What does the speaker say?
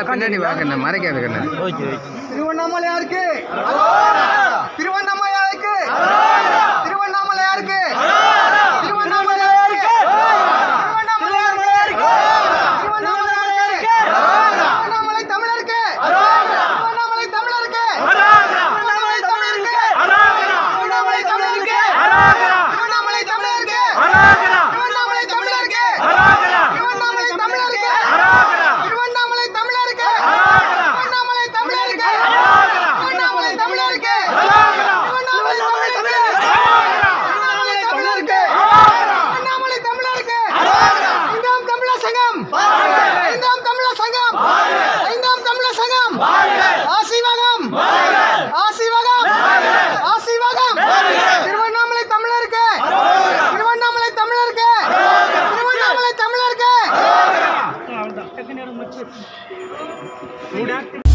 அதெல்லாம் பின்னாடி வாங்க மறைக்காது கண்ணு. திருவண்ணாமலையாருக்கு திருவண்ணாமலை প্রোডাক্ট